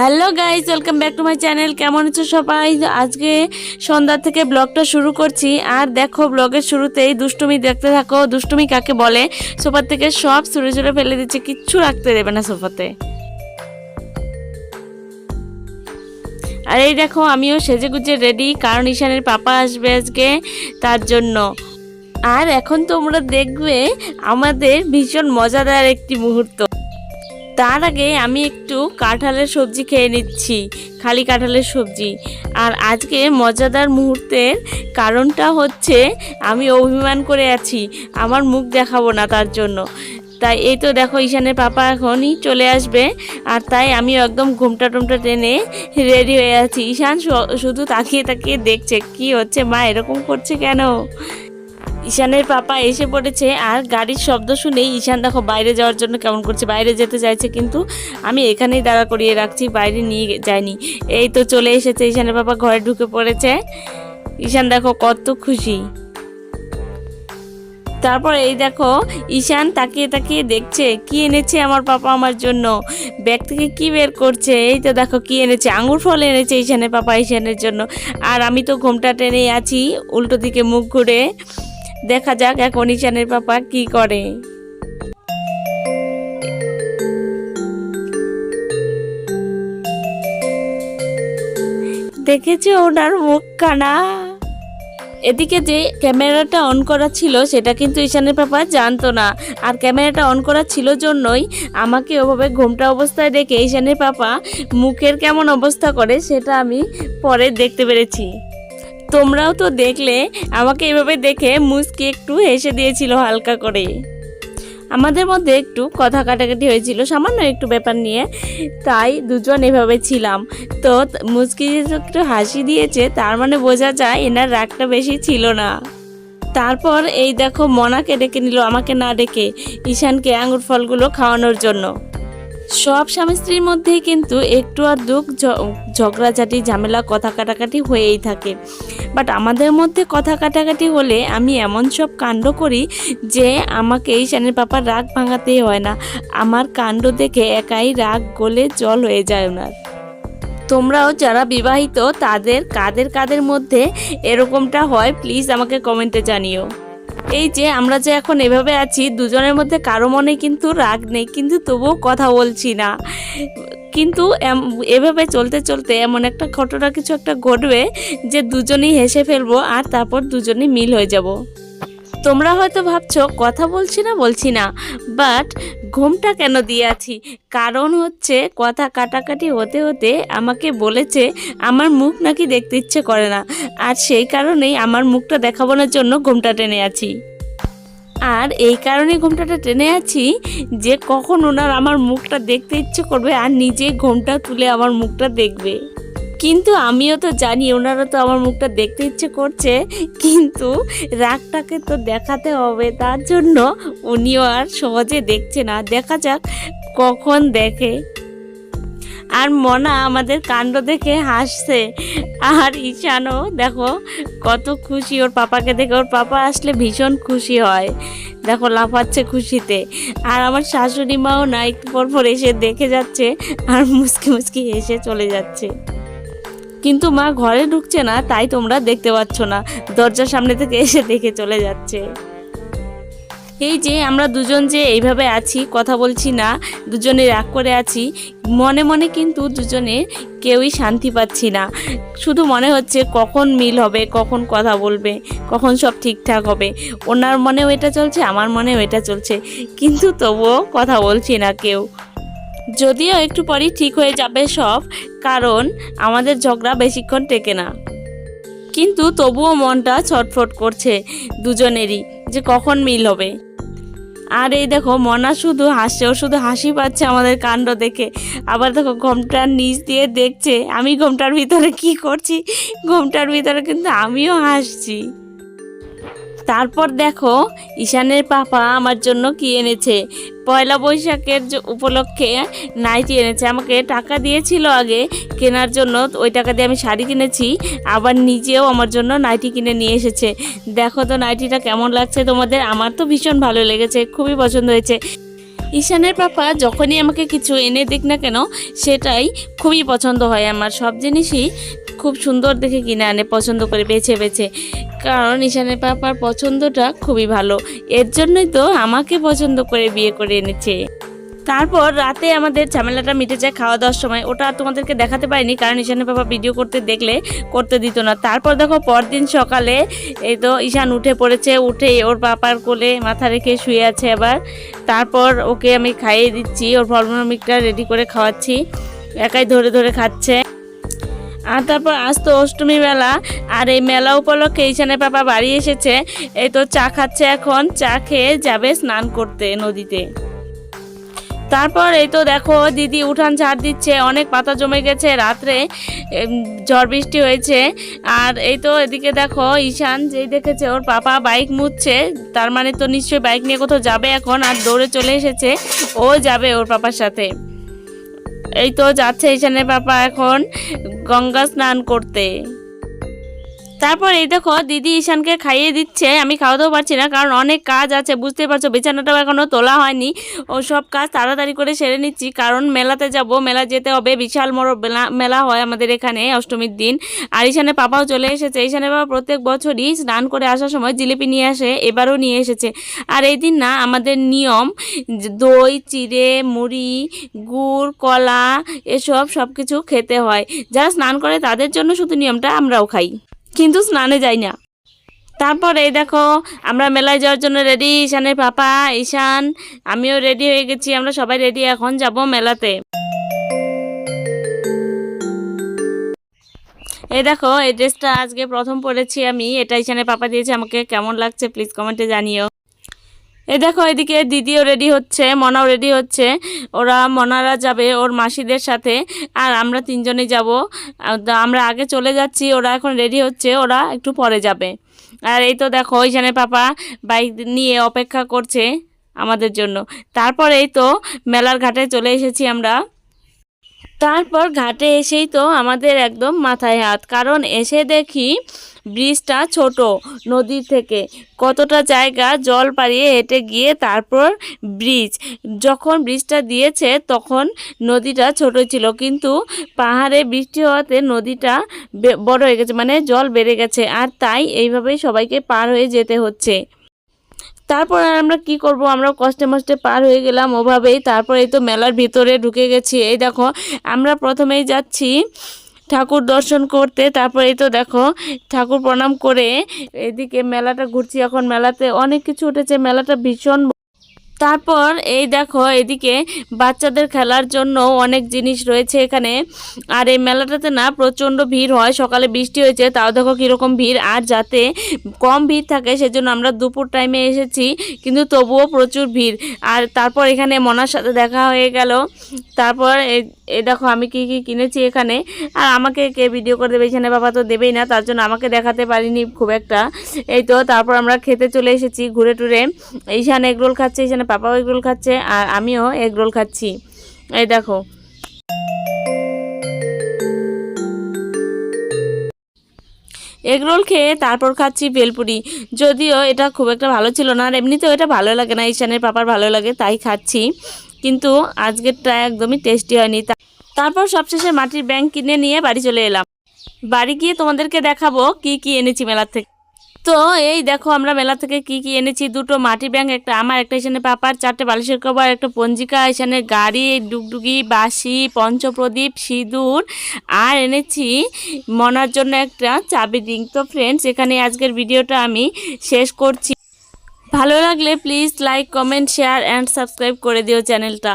Hello guys welcome back to my channel কেমন আছো সবাই? আজকে সন্ধ্যা থেকে ব্লগটা শুরু করছি। আর দেখো, ব্লগের শুরুতেই দুষ্টুমি দেখতে থাকো। দুষ্টুমি কাকে বলে? সোফার থেকে সব ছুঁড়ে ছুঁড়ে ফেলে দিচ্ছে। কিচ্ছু রাখতে দেবে না সোফাতে। আর এই দেখো, আমিও সেজে গুজে রেডি কারণ ঈশানের পাপা আসবে আজকে, তার জন্য। আর এখন তোমরা দেখবে, আমাদের ভীষণ মজাদার একটি মুহূর্ত। তার আগে আমি একটু কাঁঠালের সবজি খেয়ে নিচ্ছি, খালি কাঁঠালের সবজি। আর আজকে মজাদার মুহূর্তের কারণটা হচ্ছে আমি অভিমান করে আছি, আমার মুখ দেখাবো না তার জন্য। তাই এই তো দেখো ঈশানের পাপা এখনই চলে আসবে, আর তাই আমি একদম ঘুমটা টুমটা টেনে রেডি হয়ে আছি। ঈশান শুধু তাকিয়ে তাকিয়ে দেখছে, কি হচ্ছে মা, এরকম করছে কেন? ঈশানের পাপা এসে পড়েছে আর গাড়ির শব্দ শুনেই ঈশান দেখো বাইরে যাওয়ার জন্য কেমন করছে, বাইরে যেতে চাইছে কিন্তু আমি এখানেই দাঁড়া করিয়ে রাখছি, বাইরে নিয়ে যাইনি এই তো চলে এসেছে ঈশানের পাপা, ঘরে ঢুকে পড়েছে। ঈশান দেখো কত খুশি। তারপর এই দেখো ঈশান তাকিয়ে তাকিয়ে দেখছে, কি এনেছে আমার পাপা আমার জন্য? ব্যাগ থেকে কি বের করছে? এই তো দেখো কি এনেছে, আঙুর ফল এনেছে ঈশানের পাপা ঈশানের জন্য। আর আমি তো ঘোমটা টেনেই আছি, উল্টো দিকে মুখ ঘুরে। দেখা যাক এখন ঈশানের পাপা কি করে। দেখেছ ওনার মুখ কানা এদিকে যে ক্যামেরাটা অন করা ছিল, সেটা কিন্তু ঈশানের পাপা জানতো না। আর ক্যামেরাটা অন করা ছিল জন্যই আমাকে ওভাবে ঘোমটা অবস্থায় দেখে ঈশানের পাপা মুখের কেমন অবস্থা করে, সেটা আমি পরে দেখতে পেরেছি। তোমরাও তো দেখলে, আমাকে এভাবে দেখে মুসকি একটু হেসে দিয়েছিল হালকা করে। আমাদের মধ্যে একটু কথা কাটাকাটি হয়েছিল, সামান্য একটু ব্যাপার নিয়ে। তাই দুজন এভাবে ছিলাম। তো মুচকি একটু হাসি দিয়েছে, তার মানে বোঝা যায় এনার রাগটা বেশি ছিল না। তারপর এই দেখো, মনাকে ডেকে নিল আমাকে না ডেকে, ঈশানকে আঙুর ফলগুলো খাওয়ানোর জন্য। সব স্বামী স্ত্রীর মধ্যেই কিন্তু একটু আর দুঃখ ঝগড়াঝাটি, ঝামেলা, কথা কাটাকাটি হয়েই থাকে। বাট আমাদের মধ্যে কথা কাটাকাটি হলে আমি এমন সব কাণ্ড করি যে আমাকে ঈশানের পাপার রাগ ভাঙাতেই হয় না। আমার কাণ্ড দেখে একাই রাগ গলে জল হয়ে যায় ওনার। তোমরাও যারা বিবাহিত, তাদের কাদের কাদের মধ্যে এরকমটা হয় প্লিজ আমাকে কমেন্টে জানিও। এই যে আমরা যে এখন এভাবে আছি, দুজনের মধ্যে কারও মনে কিন্তু রাগ নেই, কিন্তু তবুও কথা বলছি না। কিন্তু এভাবে চলতে চলতে এমন একটা ঘটনা কিছু একটা ঘটবে যে দুজনেই হেসে ফেলব আর তারপর দুজনেই মিল হয়ে যাব। তোমরা হয়তো ভাবছ, কথা বলছি না বলছি না। বাট ঘুমটা কেন দিয়ে আছি? কারণ হচ্ছে, কথা কাটাকাটি হতে হতে আমাকে বলেছে, আমার মুখ নাকি দেখতে ইচ্ছে করে না। আর সেই কারণেই আমার মুখটা দেখাবোনার জন্য ঘুমটা টেনে আছি। আর এই কারণে ঘুমটাটা টেনে আছি যে কখন ওনার আমার মুখটা দেখতে ইচ্ছে করবে আর নিজে ঘুমটা তুলে আমার মুখটা দেখবে। কিন্তু আমিও তো জানি ওনারা তো আমার মুখটা দেখতে ইচ্ছে করছে, কিন্তু রাগটাকে তো দেখাতে হবে, তার জন্য উনিও আর সহজে দেখছে না। দেখা যাক কখন দেখে। আর মনা আমাদের কাণ্ড দেখে হাসছে। আর ঈশানও দেখো, কত খুশি ওর পাপাকে দেখে। ওর পাপা আসলে ভীষণ খুশি হয়। দেখো, লাফাচ্ছে খুশিতে। আর আমার শাশুড়ি মাও না, একটু পর পর এসে দেখে যাচ্ছে আর মুসকি মুসকি এসে চলে যাচ্ছে। কিন্তু মা ঘরে ঢুকছে না, তাই তোমরা দেখতে পাচ্ছ না। দরজার সামনে থেকে এসে দেখে চলে যাচ্ছে। এই যে আমরা দুজন যে এইভাবে আছি, কথা বলছি না, দুজনে রাগ করে আছি, মনে মনে কিন্তু দুজনে কেউই শান্তি পাচ্ছি না। শুধু মনে হচ্ছে কখন মিল হবে, কখন কথা বলবে, কখন সব ঠিকঠাক হবে। ওনার মনেও এটা চলছে, আমার মনেও এটা চলছে, কিন্তু তবুও কথা বলছি না কেউ। যদিও একটু পরই ঠিক হয়ে যাবে সব, কারণ আমাদের ঝগড়া বেশিক্ষণ টেকে না। কিন্তু তবুও মনটা ছটফট করছে দুজনেরই যে কখন মিল হবে। আর এই দেখো, মনা শুধু হাসছে, ও শুধু হাসি পাচ্ছে আমাদের কাণ্ড দেখে। আবার দেখো, ঘোমটার নিচ দিয়ে দেখছে, আমি ঘোমটার ভিতরে কি করছি? ঘোমটার ভিতরে কিন্তু আমিও হাসছি। তারপর দেখো, ঈশানের পাপা আমার জন্য কি এনেছে? পয়লা বৈশাখের উপলক্ষে নাইটি এনেছে, আমাকে টাকা দিয়েছিল আগে, কেনার জন্য ওই টাকা দিয়ে আমি শাড়ি কিনেছি, আবার নিজেও আমার জন্য নাইটি কিনে নিয়ে এসেছে। দেখো তো নাইটিটা কেমন লাগছে তোমাদের? আমার তো ভীষণ ভালো লেগেছে, খুবই পছন্দ হয়েছে। ঈশানের পাপা যখনই আমাকে কিছু এনে দিক না কেন, সেটাই খুবই পছন্দ হয় আমার। সব জিনিসই খুব সুন্দর দেখে কিনে আনে, পছন্দ করে বেছে বেছে। কারণ ঈশানের পাপার পছন্দটা খুবই ভালো। এর জন্যই তো আমাকে পছন্দ করে বিয়ে করে এনেছে। তারপর রাতে আমাদের ঝামেলাটা মিটে যায় খাওয়া দাওয়ার সময়। ওটা তোমাদেরকে দেখাতে পারিনি, কারণ ঈশানের বাবা ভিডিও করতে দেখলে করতে দিত না। তারপর দেখো পরদিন সকালে এই তো ঈশান উঠে পড়েছে, উঠে ওর পাপার কোলে মাথা রেখে শুয়ে আছে আবার। তারপর ওকে আমি খাইয়ে দিচ্ছি, ওর ফলমূলমিকটা রেডি করে খাওয়াচ্ছি। একাই ধরে ধরে খাচ্ছে। আর তারপর আজ তো অষ্টমী মেলা, আর এই মেলা উপলক্ষে ঈশানের পাপা বাড়ি এসেছে। এই তো চা খাচ্ছে এখন, চা খেয়ে যাবে স্নান করতে নদীতে। তারপর এই তো দেখো, দিদি উঠান ঝাড় দিচ্ছে, অনেক পাতা জমে গেছে, রাত্রে ঝড় বৃষ্টি হয়েছে। আর এই তো এদিকে দেখো, ঈশান যেই দেখেছে, ওর পাপা বাইক মুছছে, তার মানে তো নিশ্চয়ই বাইক নিয়ে কোথাও যাবে এখন, আর দৌড়ে চলে এসেছে, ও যাবে ওর পাপার সাথে। এই তো যাচ্ছে ঈশানের পাপা এখন গঙ্গা স্নান করতে। তারপর এই দেখো দিদি ঈশানকে খাইয়ে দিচ্ছে, আমি খাওয়াতেও পারছি না, কারণ অনেক কাজ আছে বুঝতে পারছ, বিছানাটাও এখনও তোলা হয়নি। ও সব কাজ তাড়াতাড়ি করে সেরে নিচ্ছি, কারণ মেলাতে যাব, মেলা যেতে হবে, বিশাল বড় মেলা- মেলা হয় আমাদের এখানে অষ্টমীর দিন। আর ঈশানের পাপাও চলে এসেছে, ঈশানের বাবা প্রত্যেক বছরই স্নান করে আসার সময় জিলিপি নিয়ে আসে, এবারও নিয়ে এসেছে। আর এই দিন না, আমাদের নিয়ম দই, চিড়ে, মুড়ি, গুড়, কলা, এসব সব কিছু খেতে হয়। যারা স্নান করে তাদের জন্য শুধু নিয়মটা আমরাও খাই। কিন্তু স্নানে যাই না। তারপর এই দেখো, আমরা মেলায় যাওয়ার জন্য রেডি ঈশানের পাপা, ঈশান, আমিও রেডি হয়ে গেছি, আমরা সবাই রেডি এখন যাব মেলাতে। এই দেখো, এই ড্রেসটা আজকে প্রথম পরেছি আমি, এটা ঈশানের পাপা দিয়েছে, আমাকে কেমন লাগছে প্লিজ কমেন্টে জানিও। এই দেখো, এদিকে দিদিও রেডি হচ্ছে, মনাও রেডি হচ্ছে। ওরা, মনারা যাবে ওর মাসিদের সাথে, আর আমরা তিনজনেই যাব। আমরা আগে চলে যাচ্ছি, ওরা এখন রেডি হচ্ছে, ওরা একটু পরে যাবে। আর এই তো দেখো ওইখানে পাপা বাইক নিয়ে অপেক্ষা করছে আমাদের জন্য। তারপর এই তো মেলার ঘাটে চলে এসেছি আমরা। তারপর ঘাটে এসেই তো আমাদের একদম মাথায় হাত। কারণ এসে দেখি ব্রিজটা ছোট নদীর থেকে। কতটা জায়গা জল পাড়িয়ে হেঁটে গিয়ে তারপর ব্রিজ। যখন ব্রিজটা দিয়েছে তখন নদীটা ছোট ছিল, কিন্তু পাহাড়ে বৃষ্টি হওয়াতে নদীটা বড় হয়ে গেছে মানে জল বেড়ে গেছে, আর তাই এইভাবেই সবাইকে পার হয়ে যেতে হচ্ছে। তারপর আর আমরা কি করব? আমরা কষ্টে মষ্টে পার হয়ে গেলাম ওভাবেই। তারপর এই তো মেলার ভিতরে ঢুকে গেছি। এই দেখো, আমরা প্রথমেই যাচ্ছি ঠাকুর দর্শন করতে তারপর এই তো দেখো ঠাকুর প্রণাম করে এদিকে মেলাটা ঘুরছি। এখন মেলাতে অনেক কিছু উঠেছে, মেলাটা ভীষণ তারপর এই দেখো এদিকে বাচ্চাদের খেলার জন্য অনেক জিনিস রয়েছে এখানে। আর এই মেলাটাতে না প্রচণ্ড ভিড় হয়, সকালে বৃষ্টি হয়েছে, তাও দেখো কীরকম ভিড়। আর যাতে কম ভিড় থাকে, সেজন্য আমরা দুপুর টাইমে এসেছি, কিন্তু তবুও প্রচুর ভিড়। আর তারপর এখানে মনার সাথে দেখা হয়ে গেল। তারপর এই দেখো, আমি কি কি কিনেছি এখানে। আর আমাকে কে ভিডিও করে দেবে? এখানে বাবা তো দেবেই না, তার জন্য আমাকে দেখাতে পারিনি খুব একটা। এই তো, তারপর আমরা খেতে চলে এসেছি ঘুরে টুরে। এইখানে এগ রোল খাচ্ছে এইখানে পাপাও এগ রোল খাচ্ছে, আর আমিও এগ রোল খাচ্ছি। এই দেখো। এগ রোল খেয়ে তারপর খাচ্ছি ভেলপুরি যদিও এটা খুব একটা ভালো ছিল না, আর এমনিতেও এটা ভালো লাগে না, ঈশানের পাপার ভালো লাগে, তাই খাচ্ছি। কিন্তু আজকেরটা একদমই টেস্টি হয়নি। তা- তারপর সবশেষে মাটির ব্যাংক কিনে নিয়ে বাড়ি চলে এলাম। বাড়ি গিয়ে তোমাদেরকে দেখাবো কি কি এনেছি মেলা থেকে। তো এই দেখো আমরা মেলা থেকে কি কি এনেছি। দুটো মাটির ব্যাংক, একটা আমার, একটা এখানে পাপার, চারটে বালিশের কভার, একটা পঞ্জিকা, এখানে গাড়ি, ডুগডুগি বাসি পঞ্চপ্রদীপ, সিঁদুর, আর এনেছি মনার জন্য একটা চাবি রিং। তো ফ্রেন্ডস এখানে আজকের ভিডিওটা আমি শেষ করছি। ভালো লাগলে please like comment share and subscribe করে দিও চ্যানেলটা।